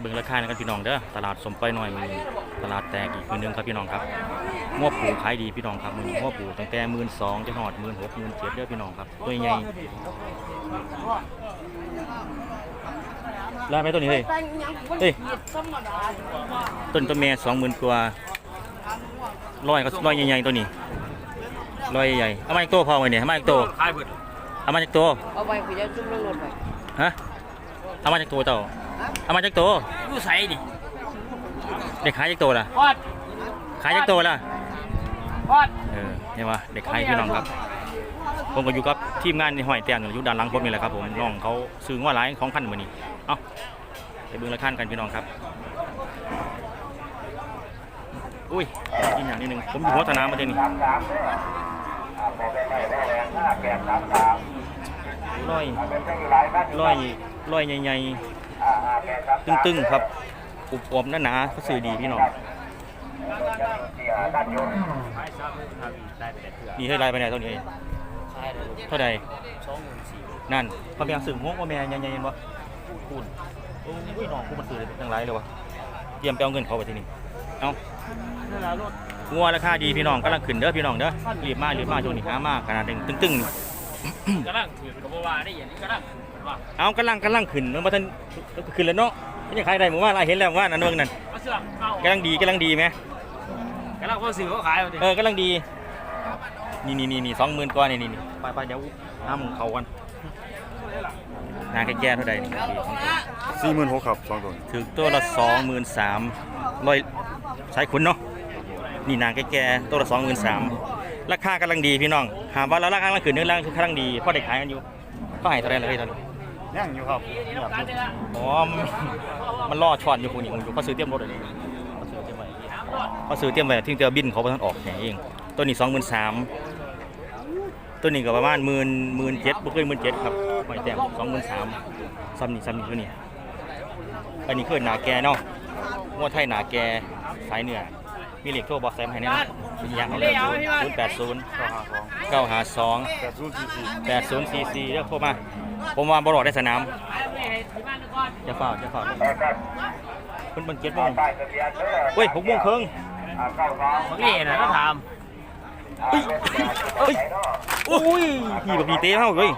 เบิ่งราคานะครับพี่น้องเด้อตลาดสมไปหน่อยมีตลาดแตกอีกมือหนึงครับพี่น้องครับงวปูขายดีพี่น้องครับมือนี้งวปูตั้งแต่หมื่นสองจะหอดหมื่นหกหมื่นเจ็ดเด้อพี่น้องครับตัวใหญ่ลาไปตัวนี้เลยเอ้ยต้นต้นเมย์สองหมื่นกว่าร้อยก็ร้อยใหญ่ๆตัวนี้ร้อยใหญ่เอามาอีกตัวพอไว้เนี่ยเอามาอีกตัวขายเบิดเอามาจากตัวเอาไปกูจะจุ่มลงรถไปฮะเอามาจากตัวเจ้า เอามาจากตัวอยู่ใส่ดิเด็กขายจากตัวล่ะพอดขายจากตัวล่ะพอดเออเนี่ยว่าเด็กขายพี่น้องครับ ผมก็อยู่กับทีมงานในห้อยแต้มอยู่ด้านหลังผมนี่แหละครับผมน้องเขาซื้อว่าหลายของพันมือนี้เอ้าไปเบิ่งราคากันพี่น้องครับอุ้ยอีกอย่างนิดนึงผมอยู่หัวสนามประเด็นนี้ร้อยร้อยร้อยใหญ่ๆ ตึงๆครับอุบอวบหนาๆเขาซื้อดีพี่น้องขายซ้ำทำอีกได้แต่เถื่อนี่ให้รายไปไหนเท่านี้เองขายได้เท่าใดสองหมื่นสี่นั่นพอเพียงสื่อหัวว่าแม่ยังยังยังบ่คุณโอ้ยน้องกูมันซื้อเลยตั้งหลายเลยวะเตรียมไปเอาเงินเขาไปที่นี่เอานั่นแหละรถงัวราคาดีพี่น้องกำลังขึ้นเด้อพี่น้องเด้อรีบมารีบมาช่วงนี้หามากขนาดตึงตึงๆนี่กำลังถือกับว่าได้อย่างนี้กำลัง ว่าเอากำลังกำลังขึ้นมันมาทันขึ้นแล้วเนาะไม่ใช่ใครได้หมู่บ้านเราเห็นแล้วว่านั่นเมืองนั่นเอาเสื้อเก่ากำลังดีกำลังดีไหมกำลังเขาซื้อเขาขายเอาดิเออกำลังดีนี่นี่นี่นี่สองหมื่นกว่านี่นี่นี่ไปไปเดี๋ยวห้ามงเขากันนาแก่ๆเท่าใดนี่สี่หมื่นหกครับสองตัวนี้ถึงตัวละสองหมื่นสามร้อยใช้ขุนเนาะนี่นางแก่ๆตัวละสองหมื่นสามราคากำลังดีพี่น้องหาว่าแล้วราคากำลังขึ้นเนื้อร่างคือกำลังดีพ่อได้ขายกันอยู่ก็ให้เท่าไหรเลยตอนนี้ ย่างอยู่ครับเดียวกันนี่ละอ๋อมันมันล่อช็อตอยู่คุณนี่ผมอยู่เขาซื้อเตรียมรถเลยเขาซื้อเตรียมไว้เขาซื้อเตรียมไว้ที่เตียมบินเขาไปทางออกแค่เองตัวนี้สองหมื่นสามตัวนี้ก็ประมาณหมื่นหมื่นเจ็ดบุกเกินหมื่นเจ็ดครับหอยแต้มสองหมื่นสามซ้ำนี่ซ้ำนี่ตัวนี้อันนี้คือหนาแกเนาะงวดไทยหนาแกสายเหนือมีเหล็กโทรบอกแซมให้แน่นะเป็นอยางเอาเลยศูนย์แปดศูนย์เก้าห้าสองแปดศูนย์สี่สี่แปดศูนย์ซีซีเรียกโทรมา ผมว่าบรอดได้สนามไปให้ที่บ้านก่อนจะฝ่าจะฝ่าเพิ่นเบิ่งเจ็ดโมงเฮ้ยหกโมงครึ่งบางทีนะต้องถามเฮ้ยเฮ้ยอุ้ยพี่แบบพี่เต้เฮาเว้ย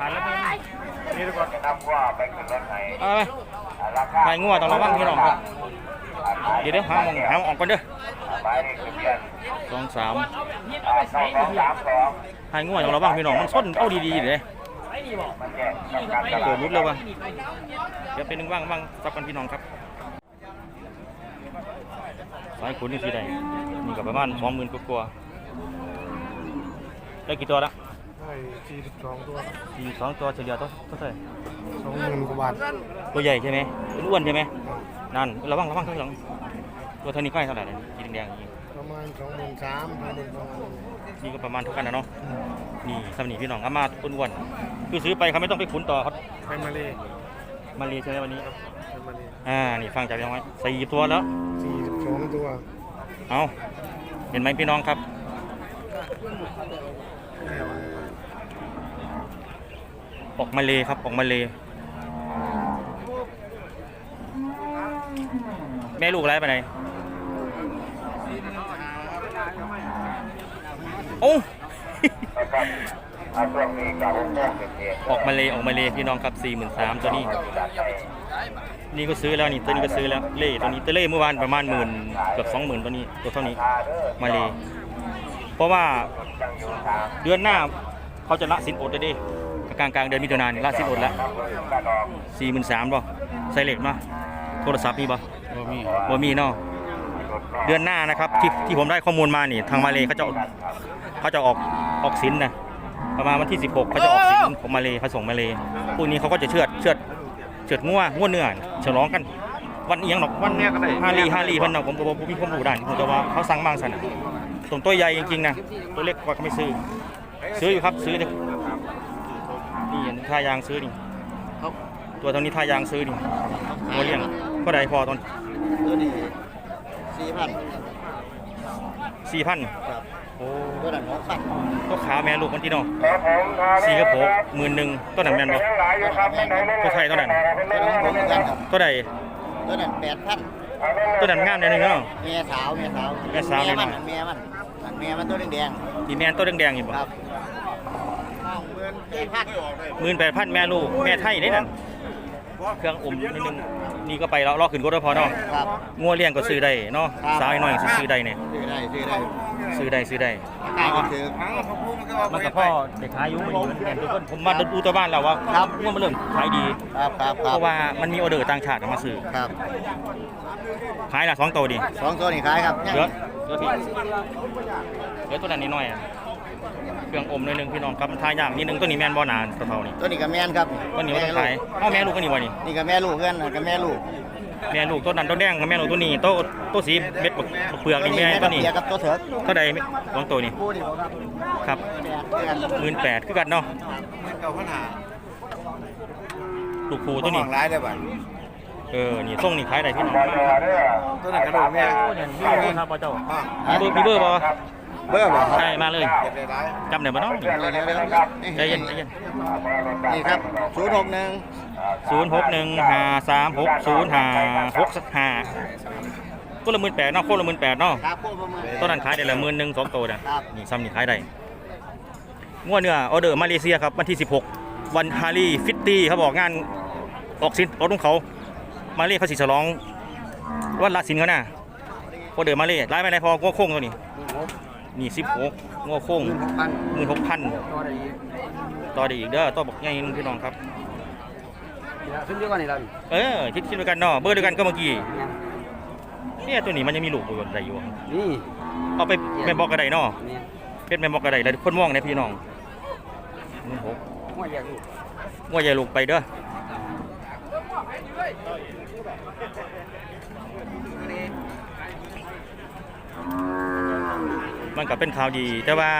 ผ่านแล้วเป็นนี่ทุกคนเอาไปไปงัวต้องระวังพี่น้องครับเดี๋ยวเดี๋ยวหาหมองหาหมองออกก่อนเด้อสองสามเอาแบบนี้เอาไปใส่ดิให้งัวต้องระวังพี่น้องมันส้นเอาดีๆเลย ใส่ดีบอกนี่ก็ไปเกิดรุดเลยวะเดี๋ยวเป็นหนึ่งว่างว่างซับกันพี่น้องครับสายขุนนี่สิได้นี่ก็ประมาณสองหมื่นกว่าๆได้กี่ตัวละได้สี่สิบสองตัวสี่สองตัวเฉลี่ยตัวเท่าไหร่สองหมื่นกว่าบาทตัวใหญ่ใช่ไหมเป็นอ้วนใช่ไหมนั่นระวังระวังข้างหลังตัวเท่านี้ก็ให้เท่าไหร่เนี่ยสีแดงๆอย่างนี้ประมาณสองหมื่นสามสองหมื่นสองนี่ก็ประมาณเท่ากันนะเนาะ นี่สำนีพี่น้องอามาอ้วนๆคือซื้อไปเขาไม่ต้องไปขุนต่อเขาไปมาเลยมาเลยใช่ไหมวันนี้ไปมาเลยอ่านี่ฟังจากยังไงสี่ตัวแล้วสี่สิบสองตัวเอาเห็นไหมพี่น้องครับออกมาเลยครับออกมาเลยแม่ลูกอะไรไปไหนโอ้ ออกมาเลยออกมาเลยพี่น้องครับสี่หมื่นสามตัวนี้ นี่ก็ซื้อแล้วนี่ตัวนี้ก็ซื้อแล้วเล่ตัวนี้ตัวเล่เมื่อวานประมาณหมื่นเกือบสองหมื่นตัวนี้ตัวเท่านี้มาเลยเพราะว่าเดือนหน้าเขาจะละสินอดเลยดิกลางกลางๆเดือนมิถุนายนนี่ละสินอดแล้วสี่หมื่นสามป่ะใส่เหล็กมาโทรศัพท์มีป่ะบ่มีบ่มีเนาะเดือนหน้านะครับที่ที่ผมได้ข้อมูลมานี่ทางมาเลยเขาจะ เขาจะออกออกสินนะประมาณวันที่ 16เขาจะออกสินของมาเลยเขาส่งมาเลยพวกนี้เขาก็จะเชือดเชือดเชือดงัวงัวเนื้อฉลองกัน วันเอียงหรอกวันเนี้ยก็ได้ฮาลีฮาลีเพิ่นเนาะผมก็บ่มีความรู้ด้านนี้ผมจะว่าเขาสั่งบางสันน่ะตรงตัวใหญ่จริงๆนะตัวเล็กกว่าก็ไม่ซื้อ ซื้ออยู่ครับซื้อเนี่ยนี่อันนี้ท่ายางซื้อนี่ตัวเท่านี้ท่ายางซื้อนี่โมเลี้ยงก็ได้พอตอนตัวนี้สี่พันสี่พันครับ โอ้ตัวนั้นหกพันก็ขาแม่ลูกมันที่เนาะสี่กระโปงหมื่นหนึ่งต้นนั้นแม่นบ่ก็ไทยเท่านั้นตัวนั้นผมก็กันครับตัวใดตัวนั้นแปดพันตัวนั้นงามแน่นึงเนาะเมียสาวเมียสาวแม่สาวเมียมันแน่นอนเมียมันเมียมันตัวแดงที่แม่นตัวแดงๆอยู่ๆบ่ครับห้องเงินแปดพันหมื่นแปดพันแม่ลูกแม่ไทยได้นั่นเครื่องอมนิดนึงนี่ก็ไปแล้วรอขึ้นรถแล้วพอเนาะครับงัวเลี้ยงก็ซื้อได้เนาะครับสาวน้อยสิซื้อได้เนี่ยซื้อได้ซื้อได้ ซื้อได้ซื้อได้กล้ากินถือมันกับพ่อเด็กขายอยู่มันเห็นทุกคนผมมาดูตัวบ้านแล้วว่าครับงัวมันเริ่มขายดีครับครับคเพรับราะว่ามันมีออเดอร์ต่างชาติมาซื้อครับขายละสองตัวดิสองตัวนี่ขายครับเหลือเหลือพี่เหลือตัวนั้นนิดหน่อยอะเครื่องอมหนิดนึงพี่น้องครับมันทายยากนิดนึงตัวนี้แมนบ่นานตัวเท่านี่ตัวนี้กับแม่นครับตัวนี้ว่าต้องขายเอ้าแม่ลูกก็นี่วะนี่นี่กับแม่ลูกเพื่อนกับแม่ลูก แม่ลูกตัวนั้นตัวแดงกับแม่ลูกตัวนี้ตัวตัวสีเม็ดบักบักเปลือกนี่แม่ตัวนี้เปียกับตัวเถิกเท่าใดสองตัวนี้คู่นี่บ่ครับครับแม่นเพื่อนหมื่นแปดคือกันเนาะเก่าขนาดลูกผูตัวนี้ร้ายเลยบ่เออ นี่ส่งนี่ขายได้พี่น้องตัวนั้นกระโดดแม่มีเบอร์ครับพ่อเจ้ามีเบอร์มีเบอร์ป่เบอร์บ่ครับได้มาเลยเก็บได้ร้ายจำได้บ่เนาะนี่เดี๋ยวเดี๋ยวเดี๋ยวใจเย็นใจเย็นนี่ครับศูนย์หกหนึ่ง ศูนย์หกหนึ่งห้าสามหกศูนย์ห้าหกห้าตัวละหมื่นแปดเนาะโคตรละหมื่นแปดเนาะครับพวกประเมินตัวนั้นขายได้ละหมื่นหนึ่งสองตัวนะครับนี่ซ้ำนี่ขายได้งวดเนื้อออเดอร์มาเลเซียครับวันที่ 16 วันฮารีฟิตตี้เขาบอกงานออกสินรถของเขามาเลเขาสิฉลองวันละสินเขาน่ะออเดอร์มาเลร้ายไปไหนพองวโค้งตัวนี้นี่สิบหกงวโค้งพันหมื่นหกพันตัวใดต่อได้อีกเด้อต่อบอกง่ายนึงพี่น้องครับ ขึ้นเยอะกว่านี้แล้วเออคิดคิดด้วยกันเนาะเบอร์เดียวกันก็เมื่อกี้เนี่ยตัวนี้มันยังมีลูกอยู่อะไรอยู่นี่เอาไปแม่นบอกกระไดเนาะนี่เป็นแม่นบอกกระไดแล้วคนมองเนี่ยพี่น้องหมื่นหกหัวใหญ่ลูกว่าอย่าลูกไปเด้อมันก็เป็นข่าวดี แต่ว่า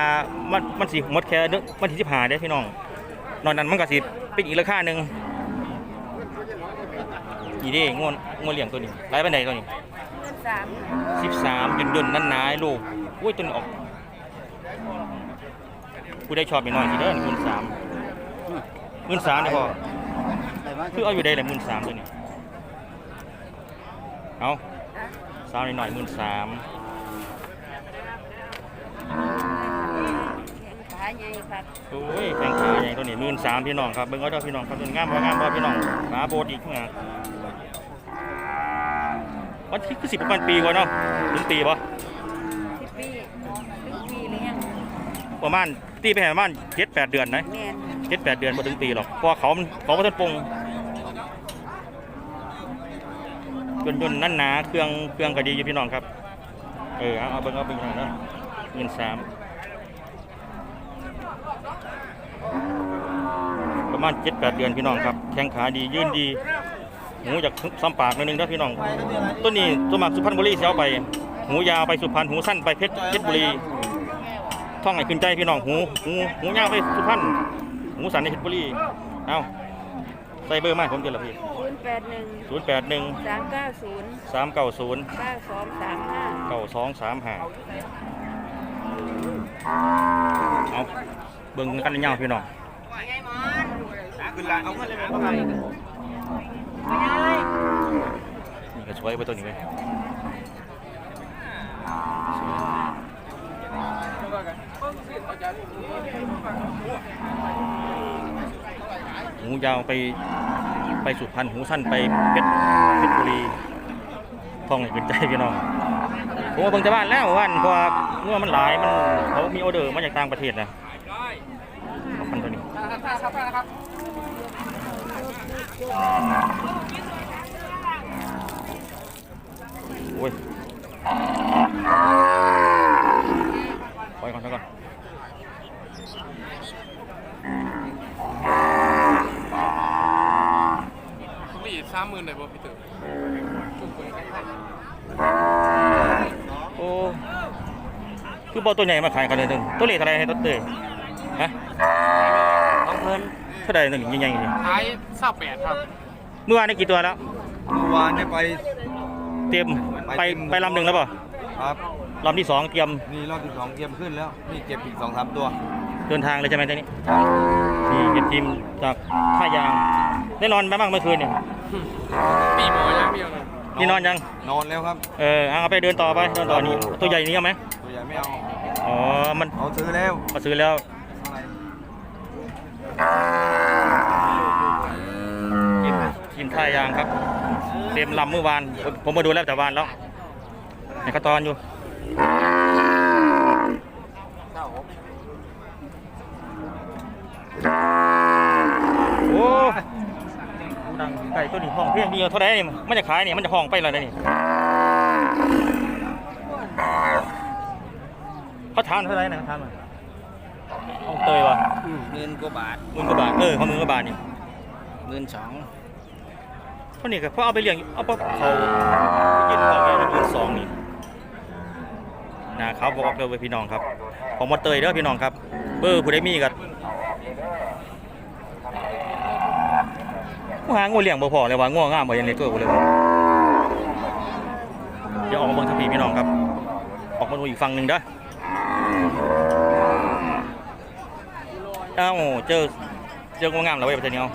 มันมันสิหมดแค่เดือนวันที่สิบห้าได้อพี่น้อง นอกนั้นมันก็สิเป็นอีกราคาหนึ่ง อีเด้งวนงวนเลี้ยงตัวนี้ไล่ไปไหนตัวนี้สามสิบสามยนยนนั่นนายลูกอุ้ยตัวนี้ออกผู้ได้ชอบไปหน่อยสิเด้อหมื่นสามหมื่นสามเนี่ยพอคือเอาอยู่ได้แหละหมื่นสามตัวนี้เอาสาวหน่อยหมื่นสามขาใหญ่ครับโอ้ยแข่งขาใหญ่ตัวนี้หมื่นสามพี่น้องครับเบิ่งเอาเด้อพี่น้องครับตัวนี้งามบ่งามบ่พี่น้องขาโบดอีกเมื่อ วันที่คือสิบประมาณปีกว่าเนาะถึงปีปะสิบปีถึงปีหรือยังประมาณตีไปประมาณเจ็ดแปดเดือนนะแม่นเจ็ดแปดเดือนบ่ถึงปีหรอกเพราะว่าเขามันเขาก็ต้นปรุงยนต์ยนต์นั่นหนาเครื่องเครื่องก็ดีอยู่พี่น้องครับเออเอาเอาเบิ่งเอาเบิ่งหน่อยเนาะหมื่นสามประมาณเจ็ดแปดเดือนพี่น้องครับแข้งขาดี ยืนดี หูจากซ้ำปากหนิดนึงนะพี่น้องต้นนี้ตัวหมากสุพรรณบุรีเสียเอาไป หูยาวไปสุพรรณหูสั้นไปเพชรเพชรบุรีท่องให้ขึ้นใจพี่น้องหูหูหูยาวไปสุพรรณหูสั้นในเพชรบุรีเอาใส่เบอร์มาให้ผมเดี๋ยวละพี่ศูนย์แปดหนึ่งศูนย์แปดหนึ่งสามเก้าศูนย์สามเก้าศูนย์เก้าสองสามห้าเก้าสองสามห้าเอาเบิ่งกันยาวพี่น้องนี่ นี่ก็สวยไปตัวนี้เลยหูยาวไปไปสุพรรณหูสั้นไปเพชรเพชรบุรีท่องให้ขึ้นใจพี่น้องผมว่าเบิ่งจะบ้านแล้วว่านเพราะว่าเมื่อมันหลายมันเขามีออเดอร์มาจากต่างประเทศนะขอบคุณตัวนี้ อ้ยปล่อยก่อนปล่อยก่อนผมมีสามหมื่นเลยบ่พี่ตู่โอ้คือบอตัวใหญ่มาขายกันเลยหนึ่งตัวเล็กเท่าไหรให้ตัวเตยฮะต้องเพิ่น เท่าไหรหนึ่งใหญ่ๆนี่ท้ายเศร้าแปดครับเมื่อวานได้กี่ตัวแล้ว เมื่อวานเนี่ยไป เตรียมไปไปลำหนึ่งแล้วเปล่าครับ ลำที่สองเตรียมนี่รอบที่สองเกมขึ้นแล้ว นี่เก็บอีกสองสามตัว เดินทางเลยใช่ไหมตอนนี้นี่เป็นทีมจากท่ายางได้นอนไปบ้างเมื่อคืนเนี่ยปีหมอยังเดียวเลยนี่นอนยัง นอนแล้วครับ เออเอาไปเดินต่อไปเดินต่อนี่ตัวใหญ่นี้เอาไหมตัวใหญ่ไม่เอา อ๋อ มันเอาซื้อแล้วมาซื้อแล้วกินกิน ท่ายางครับ เต็มลำเมื่อวาน ผมมาดูแล้วแต่วานแล้วในขั้นตอนอยู่โอ้ดังไก่ตัวนี้ห้องเพียงเดียวเท่าไหรนี่มันจะขายนี่มันจะห้องไปเลยนี่เขาทานเท่าไหรนะเขาทานมาห้องเตยวะเงินกว่าบาทหมื่นกว่าบาทเออเขาหมื่นกว่าบาทนี่เงินสองเท่านี้ก็เพราะเอาไปเลี้ยงเอาไปเขายินเขาแม่หมื่นสองนี่นะเขาบอกเลยพี่น้องครับของมอเตยเด้อพี่น้องครับ เบอร์ผู้ใดมีกันผู้หางูเลี้ยงบ่พอเลยว่าง่วงงามบ่อยังในตัวกูเลยเดี๋ยวออกมาเบิ่งทัพีพี่น้องครับ ออกมาดูอีกฝั่งหนึ่งเด้อเอ้าเจอเจองูงามแล้วเว้ยประเทศนี้เอา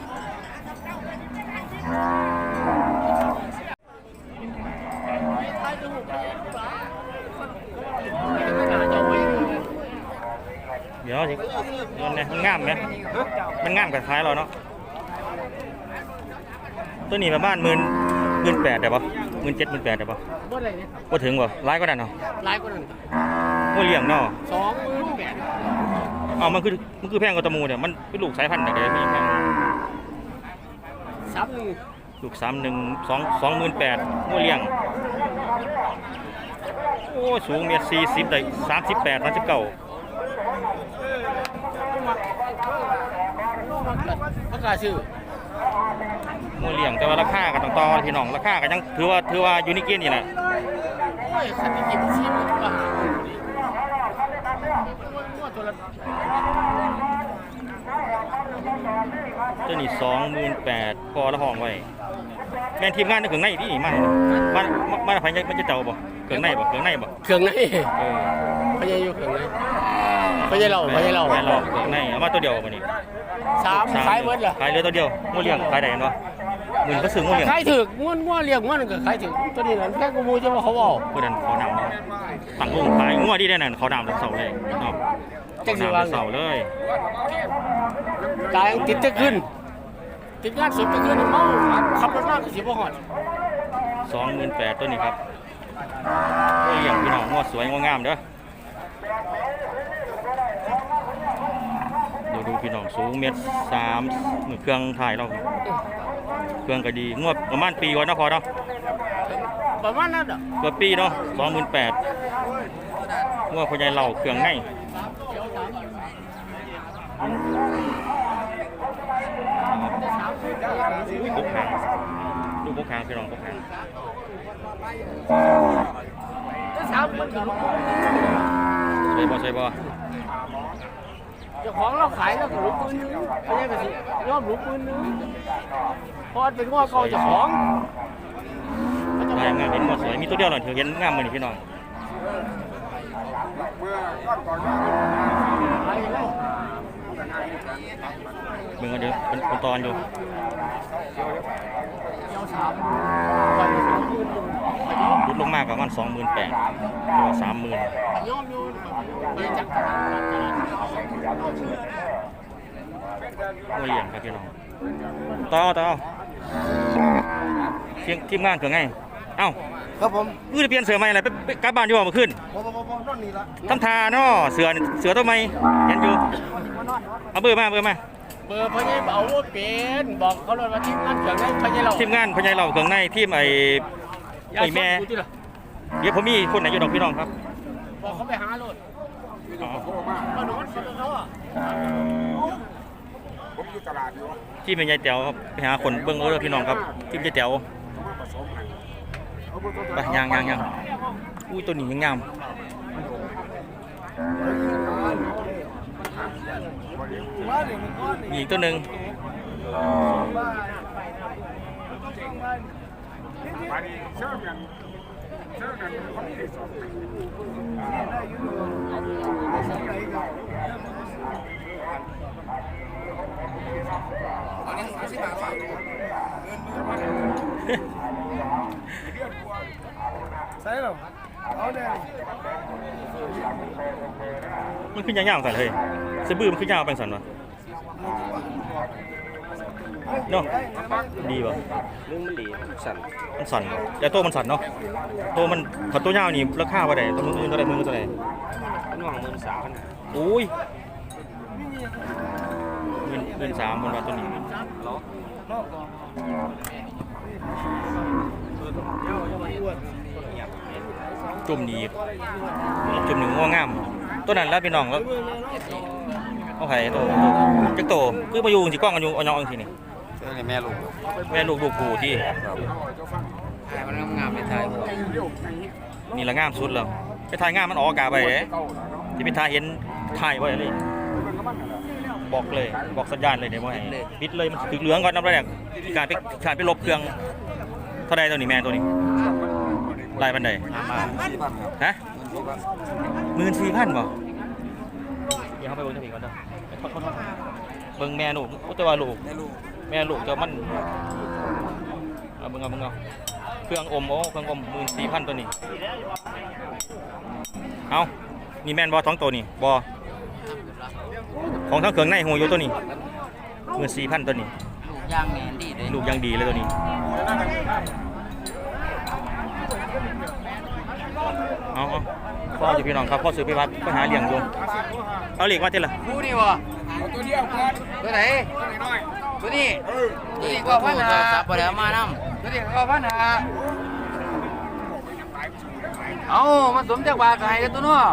เดี๋ยว สิเงินเนี่ยมันงามไหมมันงามกับท้ายเราเนาะตัวนี้ประมาณหมื่นหมื่นแปดได้ปะหมื่นเจ็ดหมื่นแปดได้ปะบ่ได้เนี่ยว่าถึงปะร้ายก็ได้เนาะหลายกว่านั้นว่าเลี้ยงเนาะสองหมื่นแปดเอมันคือมันคือแพงกว่าตะมูเนี่ยมันเป็นลูกสายพันธุ์ไหนกันมีแพงสามหนึ่งลูกสามหนึ่งสองสองหมื่นแปดว่าเลี้ยงโอ้สูงเมตรสี่สิบได้สามสิบแปดสามสิบเก้า ประกาศชื่อว่าเลี้ยงแต่ว่าราคาก็ต้องต่อพี่น้องราคาก็ยังถือว่าถือว่ายู่ในเกณฑ์นี่แหละโอ้ยคันที่กินซีมันก็หาหมื่นดิมั่วตัวละตัวนี้สองหมื่นแปดพอละห้องไว้แม่นทีมงานในเครื่องในที่นี่มามามามาไฟมันจะเจ้าบ่เครื่องในบ่เครื่องในบ่เครื่องในเออพญายุเครื่องใน พญาเราพญาเราไฟเราเครื่องในเอามาตัวเดียวบ่นี่สามขายหมดเหรอขายเหลือตัวเดียวงูเลี้ยงขายได้เห็นบ่หมื่นก็ซื้องูเลี้ยงขายถึกม้วนม้วนเรียกม้วนก็ขายถึกตัวนี้นั่นแค่กูมูจะว่าเขาบอกผู้นั้นเขานำมาตั้งวงขายงัวดีได้นั่นเขานำแต่เสาเลยเนาะจังสินำว่าแต่เสาเลยตายติดจะขึ้น ติดงานสุดจะขึ้นเมาขับรถมากก็สิบ่ฮอดสองหมื่นแปดตัวนี้ครับงูเลี้ยงพี่น้องงัวสวยงัวงามเด้อดูดู พี่น้องสูงเมตรสามมือเครื่องถ่ายเราเครื่องก็ดีงวดประมาณปีก่อนเนาะพอเนาะประมาณนั้นอะเกือบปีเนาะสองหมื่นแปดงวดพญายเหล่าเครื่องในพกหางดูพกหางพี่น้องพกหางก็สามคนถึงใช่บ่ใช่บ่เจ้าของเราขายแล้วก็รู้ปืนนึงไม่ใช่ก็สิยอมรู้ปืนนึงเพราะเป็นง้อเก่าเจ้าของลายงามเห็นงวดสวยมีตัวเดียวหน่อยถือเห็นงามมือนี่พี่น้องขายแล้วเบิ่งกันเดี๋ยวเป็นเป็นตอนอยู่เจ้าสามไปสามปืนนึง ลดลงมากประมาณสองหมื่นแปดตัวสามหมื่นยอมอยู่ไปจักรงวดเลี้ยงครับพี่น้องต่อต่อเทียงทีมงานเครื่องไงเอ้าครับผมคือจะเปลี่ยนเสือใหม่อะไรไปไปกลับบ้านอยู่บ่เมื่อคืนผมผมผมนอนนี่ละทำทาเนาะเสือนี่เสือตัวใหม่เห็นอยู่เอาเบอร์มาเบอร์มาเบอร์พญายเอาว่าเป็นบอกเขาเลยว่าทีมงานเขียงได้พญายเราทีมงานพญายเหล่าเครื่องในทีมไอ้ ไอ้แม่ที่ละเดี๋ยวผมมีคนไหนอยู่ดอกพี่น้องครับบอกเขาไปหาโลดอ๋อก็นอนคนเขาอะทีมเป็นยายแต๋วครับไปหาคนเบิ้งเอาเด้อพี่น้องครับทีมยายแต๋วไปย่างย่างย่างอุ้ยตัวนี้ยังงามมีอีกตัวหนึ่ง เใช่หรอเอาแดงมันขึ้นยาวๆสั่นเลยสะบือมันขึ้นยาวเป็นสั่นวะ เนาะดีป่ะเรื่องมันดีสั่นมันสั่นบ่แต่ตัวมันสั่นเนาะตัวมันถ้าตัวยาวนี่ราคาว่าไดตัวมือตัวใดมือตัวใดเป็นหวังหมื่นสามพันโอ้ยเงินเงินสามมันว่าตัวนี้ล้อจุ่มนี้จุ่มหนึ่งง่วงงาม ตัวนั้นแล้วพี่น้องแล้วเอาไผ่ตัวจักโตคือมาอยู่สิกล้องกันอยู่เอายองทีนี่ นี่แม่ลูกแม่ลูกลูกกูที่ถ่ายมันงามๆไปถ่ายนี่ละงามสุดแล้วไปถ่ายงามมันออกอากาศไปเด้ที่ไปถ่ายเห็นถ่ายไว้เลยบอกเลยบอกสัญญาณเลยเดี๋ยวว่าให้ปิดเลยมันถึงเหลืองก่อนน้ำแรกการไปการไปลบเครื่องเท่าใดตัวนี้แม่ตัวนี้ลายบันไดมาสี่พันครับฮะหมื่นสี่พันหมื่นสี่พันบ่เดี๋ยวเขาไปเบิ่งเท่านี้ก่อนเด้อไปทอดทอดทอดเบิ่งแม่ลูกแต่ว่าลูกได้ลูก แม่ลูกจะมันเอาเบิ่งเอาเบิ่งเอาเครื่องอมโอ้เครื่องอมหมื่นสี่พันตัวนี้เอานี่แม่นบอท้องตัวนี่บอของทั้งเครื่องในหูอยู่ตัวนี้หมื่นสี่พันตัวนี้ลูกย่างแน่ดีเลยลูกยังดีเลยตัวนี้เอาเอาพ่ออยู่พี่น้องครับพ่อซื้อไปวัดไปหาเลี้ยงอยู่เอาเหล็กมาเท่าไหร่ผู้นี่วะตัวเดียวก่อนตัวไหนตัวนี้ ตัวนี้ก็พันหาสับไปแล้วมานำตัวนี้ก็พันหาเอามันสมจากบาทไก่กันตัวเนาะ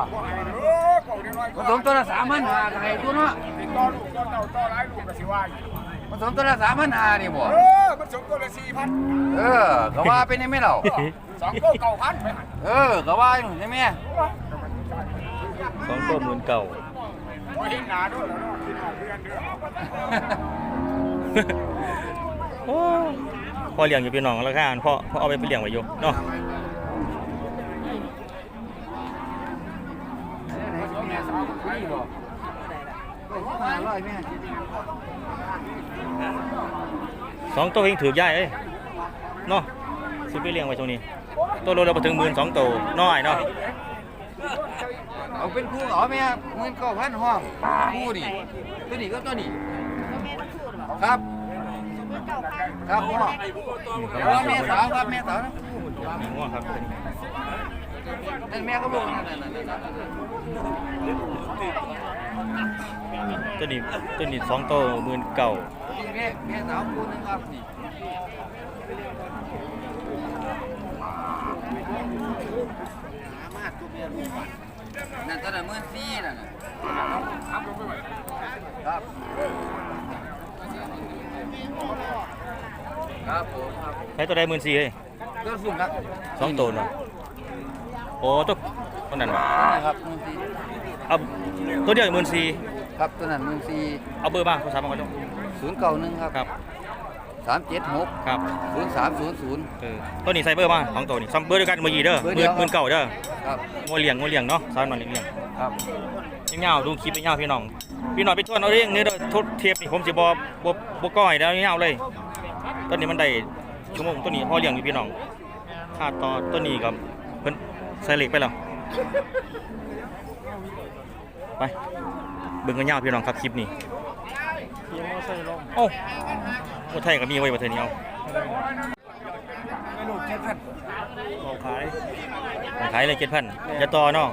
มันสมตัวละสามพันหาไก่ตัวเนาะต่อลูกต่อเต่าต่อหลายลูกก็สิว่าอยู่มันสมตัวละสามพันหานี่บ่เออมันสมตัวละสี่พันเออก็ว่าเป็นยังไงเราสองตัวเก่าพันไปหันเออก็ว่าอยู่ใช่ไหมสองตัวหมื่นเก่าพอเห็นหนาด้วยแล้วเนาะพี่น้องเพื่อนเด้อ โอ้พ่อเลี้ยงอยู่พี่น้องแล้วกันพ่อพ่อเอาไปเลี้ยงไว้อยู่เนาะสองตัวเองถือย่ายเอ้ยเนาะซื้อไปเลี้ยงไว้ตรงนี้ ตัวโลละบ่ถึงหมื่นสองตัวน้อยเนาะเอาเป็นคู่เหรอแม่หมื่นเก้าพันห้องคู่นี่ตัวนี้ก็ตัวนี้ ครับ ครับพ่อเดี๋ยวแม่สาวครับแม่สาวนะมีง่วงครับนั่นแม่ก็บอกนั่นนั่นนั่นนั่นตัวนี้ตัวนี้สองตัวหมื่นเก่านี่แม่แม่สาวคู่หนึงครับนี่นั่นตอนนั้นหมื่นสี่นั่นน่ะครับ ครับผมครับใช้ตัวใดหมื่นสี่เฮ้ยเรื่องสุ่มครับสองตัวเนาะโอ้ตัวตัวนั้นวะนี่ครับหมื่นสี่เอาตัวเดียวหมื่นสี่ครับตัวนั้นหมื่นสี่เอาเบอร์มาโทรศัพท์มาก่อนเนาะศูนย์เก้าหนึ่งครับครับสามเจ็ดหกครับศูนย์สามศูนย์ศูนย์เออตัวนี้ใส่เบอร์มาสองตัวนี่ซ้ำเบอร์เดียวกันเมื่อกี้เด้อเบอร์หเดีมื่ยนวหมื่นเก่าเด้อครับงัวเลี้ยงงัวเลี้ยงเนาะสาวหน่อยเลี้ยงครับๆเงาๆดูคลิปเงาพี่น้องพี่น้องไปชวนเอาเรื่องนี้เด้อทุบเทปนี่ผมสิบ่บ่บ่ก้อยแล้วเงาเลย ตัวนี้มันได้ชั่วโมงตัวนี้พอเลี้ยงอยู่พี่น้องค่าต่อตัวนี้กับเพิ่นใส่เหล็กไปแล้วไปเบิ่งกันยาวพี่น้องครับคลิปนี้เอ้โอ้ไทยก็มีไว้บ่เทอนี้เอาของขายของขายเลยเจ็ดพันจะต่อเนาะ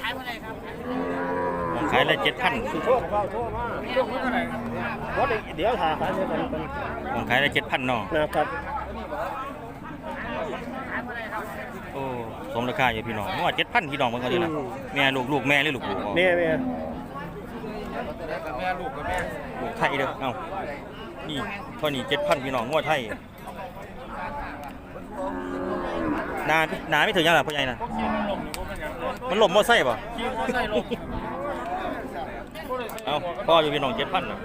ขายเลยเจ็ดพันโชคเฝ้าโทษมาโชคมันเท่าไหร่รถเดี๋ยวถ่ายขายเดี๋ยวกันของขายเลยเจ็ดพันเนาะนะครับโอ้สมราคาอยู่พี่น้องว่าเจ็ดพันพี่น้องมันก็ดีนะแม่ลูกลูกแม่หรือลูกลูกแม่แม่แม่ลูกกับแม่ลูกไทยเด้อเอ้านี่เท่านี้เจ็ดพันพี่น้องงวดไทยนานาไม่ถึงยังหรอพ่อใหญ่น่ะมันหล่มมอไซค์ป่ะ เอาพ่ออยู่พี่น้องเจ็ดพันนะ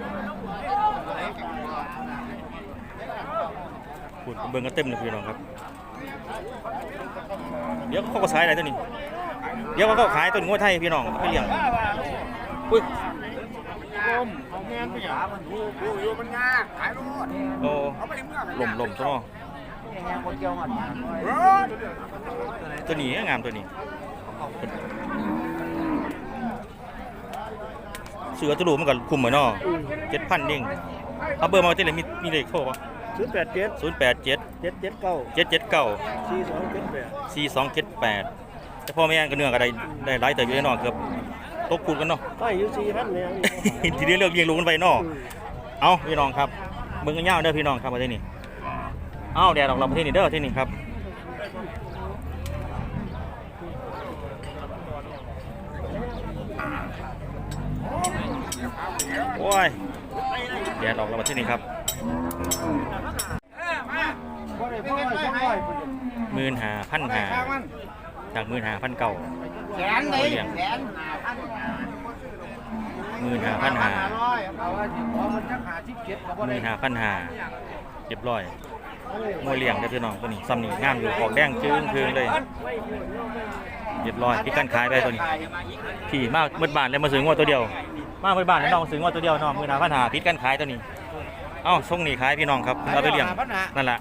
พูดเบิ่งกันเต็มเลยพี่น้องครับ เดี๋ยวเขาก็ขายอะไรตัวนี้ เดี๋ยวเขาก็ขายตัวงวดไทยพี่น้องไปเลี้ยงอุ้ยก้มแมนไปอย่ามันผู้ผู้อยู่มันยาขายรถโอ้เอาไปเมื่อหล่มหล่มซะเนาะคนเกี่ยวมันเออตัวนี้งามตัวนี้ เสือตัวลูกมันก็คุมเหมือนเนาะเจ็ดพันเองเอาเบอร์มาที่ไหนมีมีเลขโทรปะศูนย์แปดเจ็ดศูนย์แปดเจ็ดเจ็ดเจ็ดเก้าเจ็ดเจ็ดเก้าสี่สองเจ็ดแปดสี่สองเจ็ดแปดแต่พ่อแม่ก็เนื้อก็ได้ได้หลายเติบอยู่แน่นอนเกือบตกคูณกันเนาะก็อายุสี่พันเนี่ยทีนี้เลือกเลี้ยงลูกกันไปเนาะเอาพี่น้องครับเบิ่งกันยาวเด้อพี่น้องครับประเทศนี้เอาแดดออกเราประเทศนี้เด้อประเทศนี้ครับ ยแดดออกเราประเทศนี้ครับหมื่นหาพันหาจากหมื่นหาพันเก่าแสนเลยแสนหมื่นหาพันหาหมื่นหาพันหาเรียบร้อยงัวเลี้ยงเด้อพี่น้องตัวนี้ซ้ำนี่งามอยู่ออกแดงจึ้งคืงเลยเรียบร้อยพี่กันขายไปตัวนี้พี่มากมืดบานเลยมาซื้องวดตัวเดียว มามืดบานแล้วน้องซื้องวดตัวเดียวน้องมือหนาพันหาพิษกันขายตัวนี้ เอ้าส่งหนีขายพี่น้องครับเอาไปเลี้ยงนั่นแหละ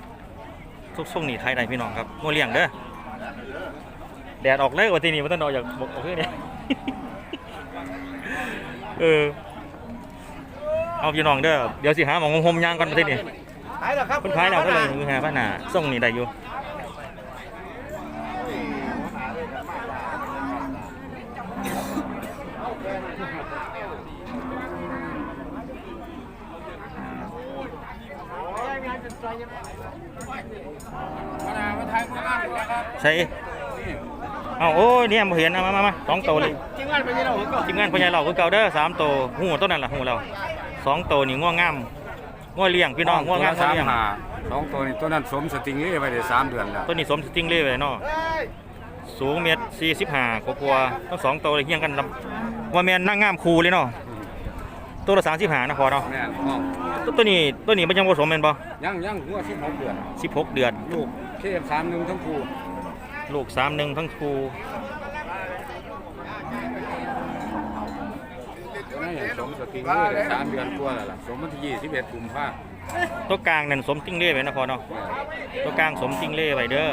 ทุกส่งหนีขายได้พี่น้องครับงวดเลี้ยงเด้อแดดออกเลยวันที่นี้มันต้องออกจากบกออกเลยเนี่ยเออเอาพี่น้องเด้อเดี๋ยวสิหาหมองงมๆยางก่อนประเทศนี้ขายแล้วครับคนขายแล้วก็เลยมือหาพันหาส่งหนีได้อยู่ ใช่เอาโอ้ยเนี่ยมาเห็นนะมามามาสองตัวเลยจริงงานไปยังเราก็ทีมงานพญาเราคือเก่าเด้อสามตัวหูต้นนั่นแหละหูเราสองตัวนี่ง่วงงามง่วเลี้ยงพี่น้องง่วงงามง่วสามเลี้ยงหาสองตัวนี้ตัวนั้นสมสติงเล่ไปได้สามเดือนแล้วตัวนี้สมสติงเล่ไว้เนาะสูงเมตรสี่สิบห้ากว่าๆทั้งสองตัวเลยเฮี้ยงกันลำว่าแมนนั่งงามคูเลยเนาะตัวละสามสิบห้านะพอเนาะแม่นห้องตัวตัวนี้ตัวนี้มันยังผสมแม่นบ่ยังยังหัวสิบหกเดือนสิบหกเดือนลูกเคฟสามหนึ่งทั้งคู่ ลูกสามหนึ่งทั้งคูตัวนี้สมสติงเล่ได้สามเดือนกว่าแล้วล่ะสมวันที่ยี่สิบเอ็ดกุมภาพันธ์ตัวกลางนั่นสมติงเล่ไว้นะพอเนาะตัวกลางสมติงเล่ไว้เด้อ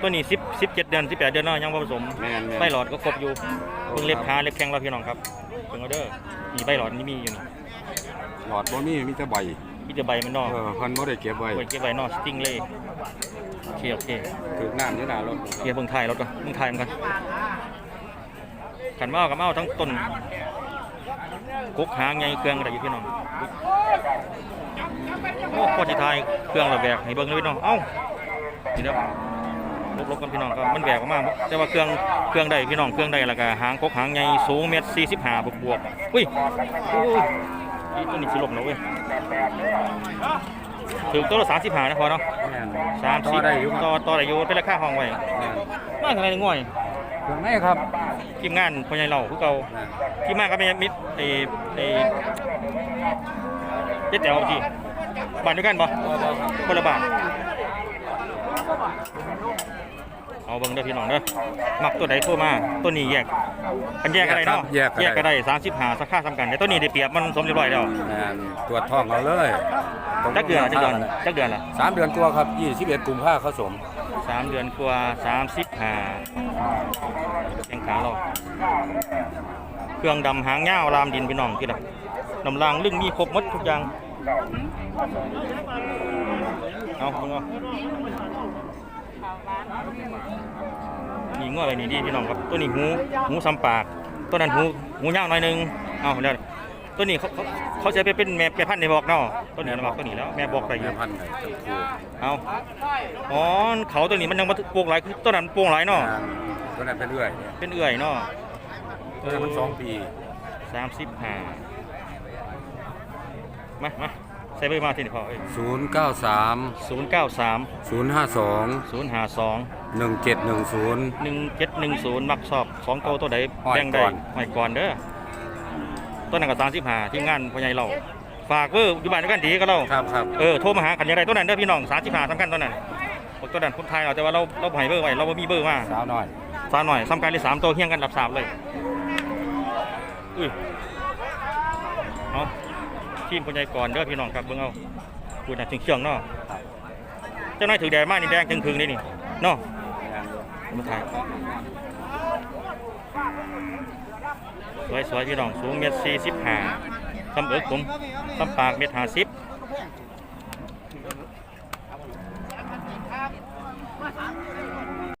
ตัวนี้สิบสิบเจ็ดเดือนสิบแปดเดือนเนาะยังบ่ผสมแม่น ใบหลอดก็ครบอยู่เพิ่งเล็บขาเล็บแข้งเราพี่น้องครับเพิ่งเอาเด้อมีใบหลอดนี่มีอยู่นี่หลอดบ่มีมีแต่ใบมีแต่ใบมันเนอกเออเพิ่นบ่ได้เก็บไว้ไว้เก็บใบนอกสติงเล่โอ เคโอเคถึกน้ำอยู่หน้ารถเกียร์เบิ่งไทยรถก่อนเบิ่งไทยมันกันขันมาเอากับมาเอาทั้งต้นกุกหางไงเครื่องอะไรอยู่พี่น้องโอ้พอที่ไทยเครื่องระแบกให้เบิ่งเลยพี่น้องเอ้านี่เด้อลบๆกันพี่น้องก็มันแบกออกมาแต่ว่าเครื่องเครื่องใดพี่น้องเครื่องใดแล้วก็หางกกหางไงสูงเมตรสี่สิบห้าบวกบวกๆอุ้ยอุ้ยอีตัวนี้สิลมแล้วเว้ย ถึงตัวละสามสิบห้านะพอเนาะแม่น สามต่สิอบได้อยู่คต่อรับต่อได้อยู่เป็นราคาห้องไว้แม่นมาทำไมง่อยเครื่องไหนครับทีมงานพญายเหล่าคือเก่าแม่นที่มาก็เป็นมิตรไอ้ไอ้เจ๊แต๋วที่บ้านเดียวกันปะคนละบ้าน เอาเบิ่งเด้อพี่น้องเด้อมักตัวใดโทรมาตัวนี้แยกกันแยกอะไรเนาะแยกแยกกัก็นได้ได้สามสิบห้าสักค่าสำคัญแต่ตัวนี้ได้เปรียบมันสมเรียบร้อยแล้วแม่นตรวจท้องเอาเลยจักเดือนจักเดือนจักเดือนละสามเดือนตัวครับยี่สิบเอ็ดกุมภาพันธ์เขาสมสามเดือนกว่าสามสิบห้าแข้งขาเราเครื่องดำหางเงาวรามดินพี่น้องที่ละนำรางลึ่งมีครบหมดทุกอย่างเอามึงเอา นี่ง้ออะไรนี่ดีพี่น้องครับ ตัวนี้หูหูซ้ำปากตัวนั้นหูหูยาวหน่อยหนึงเอาแล้วตัวนี้เขาเขาเขาจะไปเป็นแม่แม่พันธุ์ในบอกเนาะตัวนี้เราบอกตัวนี้แล้วแม่บอกอะไรอแม่ยู่พันธุ์ไหนทั้งคู่เอาอ๋อเขาตัวนี้มันยังมาโป่งหลายคือตัวนั้นโป่งหลายเนาะแม่นตัวนั้นไปเรื่อยเป็นเอื่อยเนาะตัวนั้นมันสองปีสามสิบห้ามามาใส่เบอร์มาที่นี่พอศูนย์เก้าสามศูนย์เก้าสามศูนย์ห้าสองศูนย์ห้าสอง หนึ่งเจ็ดหนึ่งศูนย์ หนึ่งเจ็ดหนึ่งศูนย์มักชอบสองโตวตัวใดห้อยแบ่งได้ก่อน หอยก่อนเด้อตัวนั้นก็สามสิบห้าที่งานพ่อใหญ่เรา ฝากเบอร์อยู่บ้านด้วยกันดีก็เราครับครับเออโทรมาหากันยังไงตัวนั้นเด้อพี่น้องสามสิบห้าสำคัญตัวนั้นบอกตัวนั้นคนไทยเอาแต่ว่าเราเราบ่ให้เบอร์ไว้เราไม่มีเบอร์มา สาวน้อย สามหน่อยสำคัญเลยสามตัวเฮี้ยงกันรับสามเลย อุ้ย เอาทีมปัญญากรเด้อพี่น้องครับเบิ่งเอาพูดน่ะถึงเชียงเนาะเจ้านายถือแดดมากนี่แดงจึงคืงนี่นี่เนาะ มาถ่ายสวยๆพี่น้องสูงเมตรสี่สิบห้าตำเอิกผมตำปากเมตรห้าสิบ